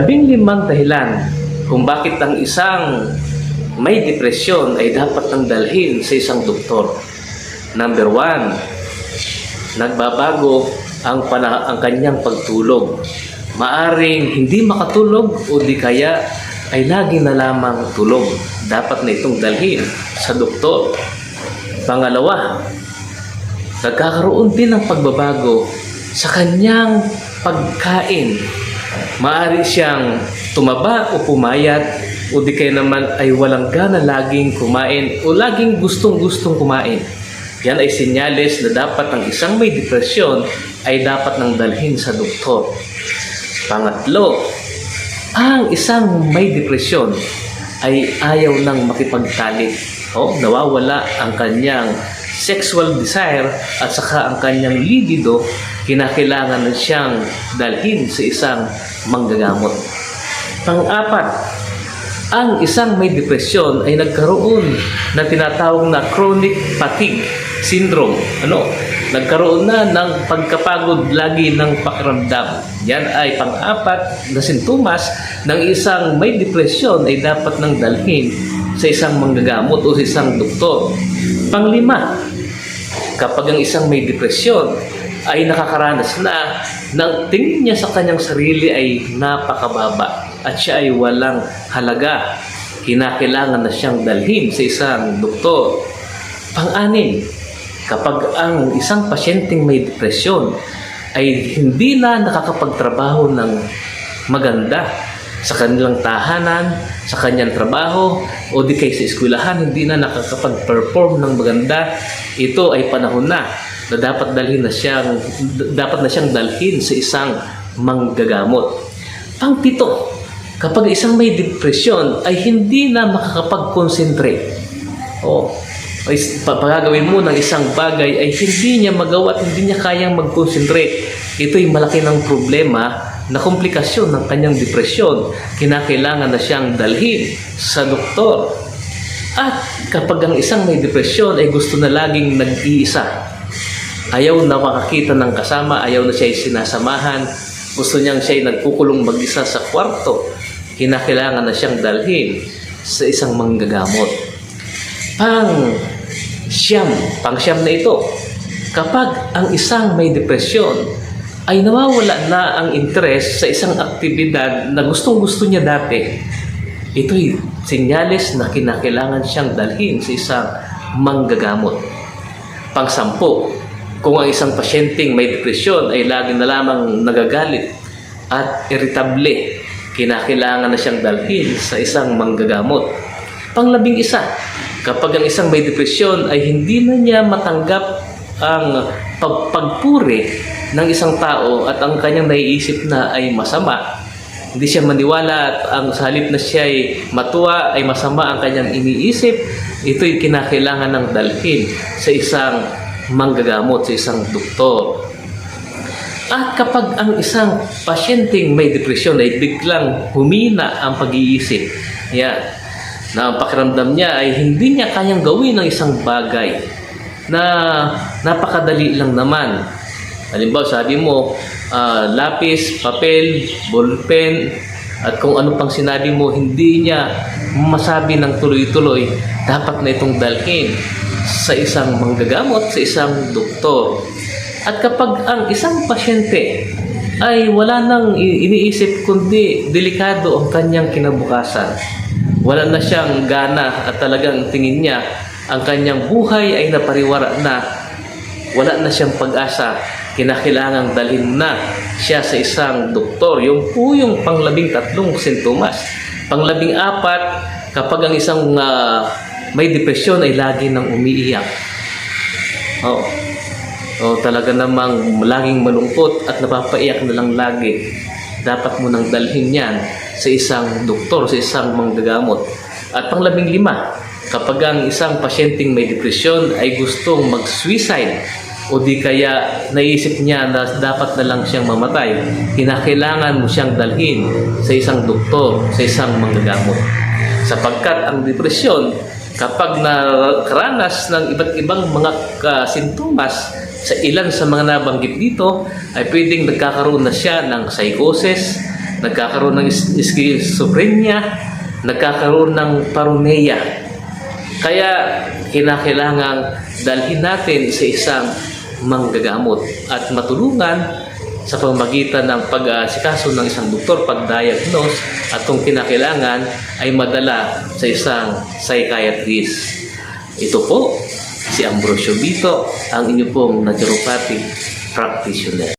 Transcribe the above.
Labing limang dahilan kung bakit ang isang may depresyon ay dapat nang dalhin sa isang doktor. Number one, nagbabago ang, pana- ang kanyang pagtulog. Maaring hindi makatulog o di kaya ay lagi na lamang tulog. Dapat na itong dalhin sa doktor. Pangalawa, nagkakaroon din ng pagbabago sa kanyang pagkain. Maari siyang tumaba o pumayat o di kaya naman ay walang gana laging kumain o laging gustong-gustong kumain. Yan ay senyales na dapat ang isang may depresyon ay dapat nang dalhin sa doktor. Pangatlo, ang isang may depresyon ay ayaw nang makipagtalik o nawawala ang kanyang sexual desire at saka ang kanyang libido kinakailangan na siyang dalhin sa isang manggagamot. Pang-apat, ang isang may depresyon ay nagkaroon ng tinatawag na chronic fatigue syndrome. Ano? Nagkaroon na ng pagkapagod lagi ng pakiramdam. Yan ay pang-apat na sintomas ng isang may depresyon ay dapat nang dalhin sa isang manggagamot o sa isang doktor. Panglima, kapag ang isang may depresyon ay nakakaranas na ng tingin niya sa kanyang sarili ay napakababa at siya ay walang halaga. Kinakailangan na siyang dalhin sa isang doktor. Pang-anim, kapag ang isang pasyenteng may depresyon ay hindi na nakakapagtrabaho ng maganda sa kanilang tahanan, sa kanyang trabaho, o di kay sa eskwelahan, hindi na nakakapag-perform ng maganda, ito ay panahon na na dapat dalhin na siyang dapat na siyang dalhin sa isang manggagamot. Pangpito, kapag isang may depresyon ay hindi na makakapag-concentrate. O, ay pagagawin mo ng isang bagay ay hindi niya magawa at hindi niya kayang mag-concentrate. Ito ay malaki ng problema na komplikasyon ng kanyang depresyon. Kinakailangan na siyang dalhin sa doktor. At kapag ang isang may depresyon ay gusto na laging nag-iisa, ayaw na makakita ng kasama, ayaw na siya ay sinasamahan, gusto niyang siya ay nagkukulong mag-isa sa kwarto, kinakailangan na siyang dalhin sa isang manggagamot. Pang siyam, pang siyam na ito, kapag ang isang may depresyon ay nawawala na ang interest sa isang aktibidad na gustong-gusto niya dati, ito'y senyales na kinakailangan siyang dalhin sa isang manggagamot. Pang-sampo, kung ang isang pasyenteng may depresyon ay lagi na lamang nagagalit at irritable, kinakailangan na siyang dalhin sa isang manggagamot. Panglabing isa, kapag ang isang may depresyon ay hindi na niya matanggap ang pag- pagpuri ng isang tao at ang kanyang naiisip na ay masama, hindi siya maniwala at ang sa na siya ay matuwa ay masama ang kanyang iniisip, ito'y kinakailangan ng dalhin sa isang manggagamot, sa isang doktor. At kapag ang isang pasyenteng may depresyon ay biglang humina ang pag-iisip, yan, na ang pakiramdam niya ay hindi niya kayang gawin ng isang bagay na napakadali lang naman. Halimbawa, sabi mo, ah, lapis, papel, ballpen, at kung ano pang sinabi mo, hindi niya masabi ng tuloy-tuloy, dapat na itong dalhin sa isang manggagamot, sa isang doktor. At kapag ang isang pasyente ay wala nang iniisip kundi delikado ang kanyang kinabukasan, wala na siyang gana at talagang tingin niya ang kanyang buhay ay napariwara na. Wala na siyang pag-asa. Kinakailangang dalhin na siya sa isang doktor. Yung po yung panglabing tatlong sintomas. Panglabing apat kapag ang isang ah, may depresyon ay lagi nang umiiyak oh oh talaga namang laging malungkot at napapaiyak na lang lagi dapat mo nang dalhin yan sa isang doktor, sa isang manggagamot. At panglabing lima, kapag ang isang pasyenteng may depresyon ay gustong mag-suicide o di kaya naisip niya na dapat na lang siyang mamatay, kinakailangan mo siyang dalhin sa isang doktor, sa isang manggagamot. Sapagkat ang depresyon, kapag nakaranas ng iba't ibang mga ah, sintomas sa ilan sa mga nabanggit dito, ay pwedeng nagkakaroon na siya ng psychosis, nagkakaroon ng schizophrenia, nagkakaroon ng paranoia. Kaya kinakailangang dalhin natin sa isang manggagamot at matulungan sa pamagitan ng pag-asikaso ng isang doktor, pag-diagnose at kung kinakailangan ay madala sa isang psychiatrist. Ito po, si Ambrosio Bito, ang inyo pong naturopathic practitioner.